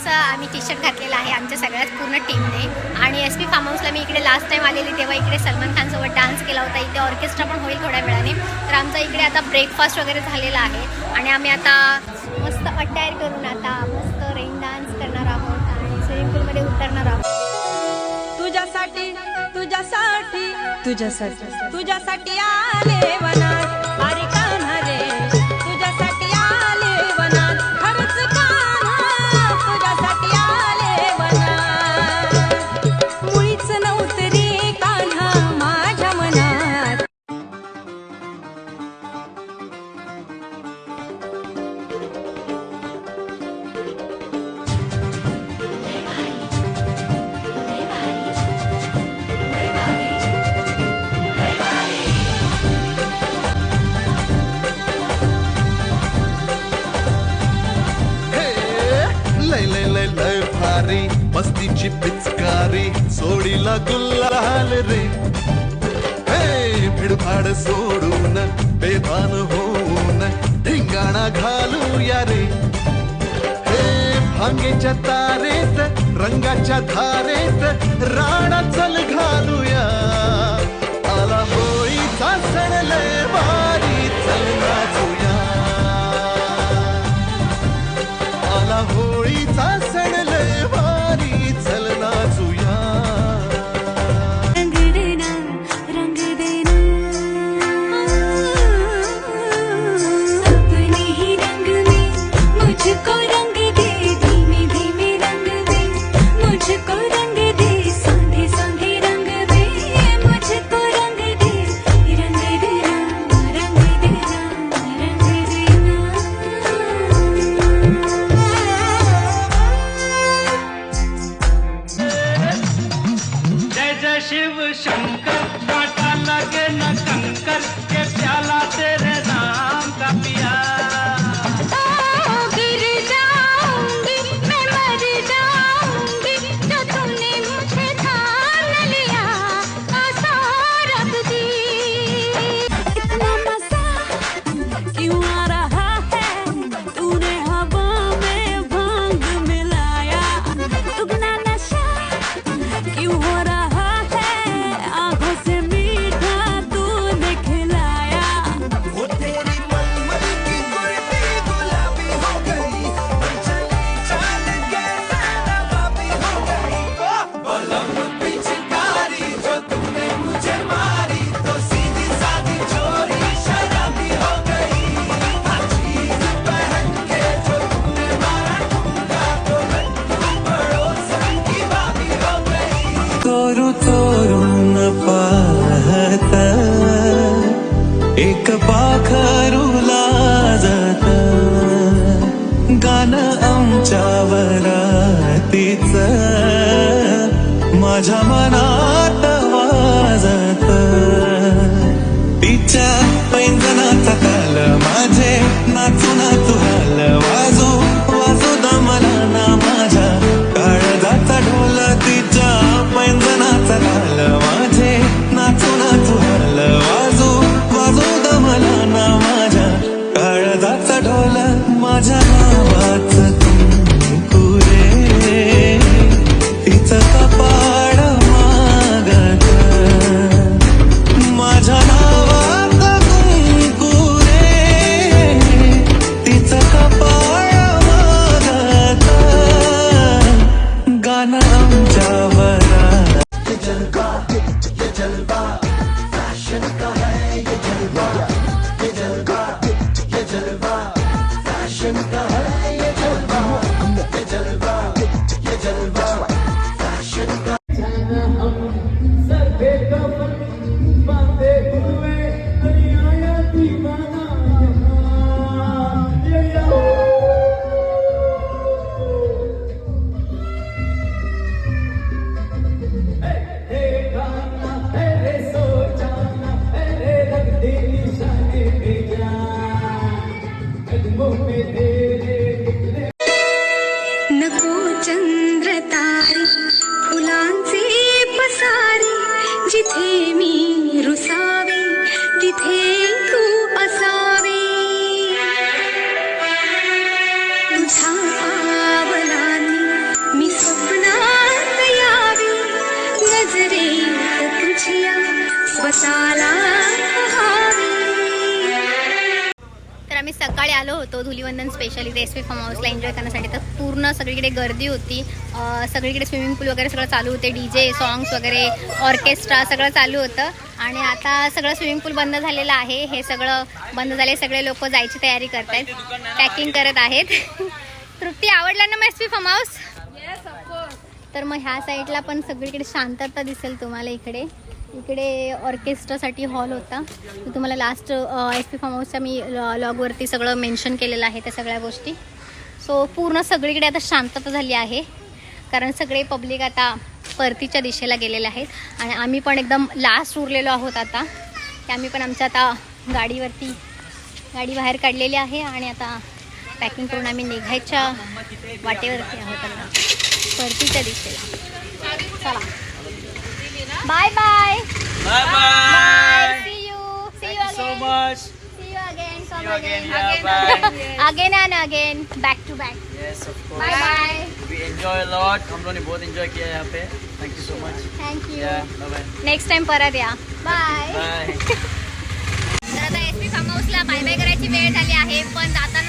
कालच आम्ही T shirt घातलेला आहे आमच्या सगळ्याच पूर्ण टीमने आणि एस पी फार्म हाऊसला मी इकडे लास्ट टाईम आलेली तेव्हा इकडे सलमान खानसोबत डान्स केला होता. इथे ऑर्केस्ट्रा पण होईल थोड्या वेळाने. तर आमचा इकडे आता ब्रेकफास्ट वगैरे झालेला आहे. आणि आम्ही आता मस्त अटायर करून आता मस्त रेन डान्स करणार आहोत आणि स्विमिंग पूलमध्ये उतरणार आहोत. तुझ्यासाठी तुझ्यासाठी तुझ्यासाठी तुझ्यासाठी आले होळीला गुल्लाल रे. हे भिडभाड सोडून बेभान होऊन ढिंगाणा घालूया रे. हे भांगेच्या तारेत रंगाच्या धारेत राणा चल घालू वावरातीच माझ्या मनात वाजत. तिच्या पैंजनाचा काल माझे नाचू नाचू हाल आम्ही सकाळी आलो होतो धुलीवंदन स्पेशल इथे एस पी फार्म हाऊसला एन्जॉय करण्यासाठी. तर पूर्ण सगळीकडे गर्दी होती. सगळीकडे स्विमिंग पूल वगैरे सगळं चालू होते डी जे सॉंग्स वगैरे ऑर्केस्ट्रा सगळं चालू होतं. आणि आता सगळं स्विमिंग पूल बंद झालेलं आहे. हे सगळं बंद झाले सगळे लोक जायची तयारी करत आहेत पॅकिंग करत आहेत. तृप्ती आवडला ना मग एस पी फार्म हाऊस तर मग ह्या साईडला पण सगळीकडे शांतता दिसेल तुम्हाला इकडे. इकडे ऑर्केस्ट्रासाठी हॉल होता. तुम्हाला लास्ट एस पी फार्म हाऊसच्या मी लॉगवरती सगळं मेन्शन केलेलं आहे त्या सगळ्या गोष्टी. सो पूर्ण सगळीकडे आता शांतता झाली आहे. कारण सगळे पब्लिक आता परतीच्या दिशेला गेलेले आहेत. आणि आम्ही पण एकदम लास्ट उरलेलो आहोत आता. की आम्ही पण आमच्या आता गाडीवरती गाडी बाहेर काढलेली आहे आणि आता पॅकिंग करून आम्ही निघायच्या वाटेवरती आहोत आता. परतीच्या दिशेला. चला. Bye bye Bye bye see you see you so again much. See you again See you again. Yeah, bye. Again and again back to back Yes, of course. Bye bye We enjoy a lot. हम लोगों ने बहुत enjoy KIA है यहाँ पे. Thank you so much. Thank you Yeah, bye bye. Next time परत या bye Bye. तर आता S P farm हाऊसला बाय बाय करायची वेळ झाली आहे पण जाताना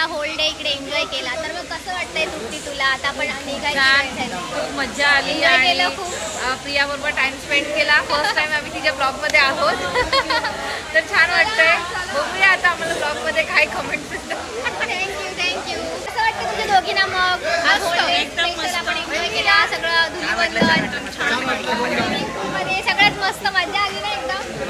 हाऊसला होल डे इकडे एन्जॉय केला. तर मग कसं वाटतंय तृप्ती तुला? आता आपण छान. झाली. खूप मजा आली Enjoy आणि केलं खूप? अ, प्रियाबरोबर टाइम स्पेंड केला. फर्स्ट टाइम आम्ही तिच्या ब्लॉगमध्ये आहोत. तर छान वाटतंय. बघूया आता आम्हाला ब्लॉगमध्ये काय कमेंट थँक्यू थँक्यू कसं वाटतं तुझ्या दोघींना मग? आज whole day special आपण एन्जॉय केला. सगळं धुलीवंदन. मध्ये सगळ्यात मस्त मजा आली ना एकदम?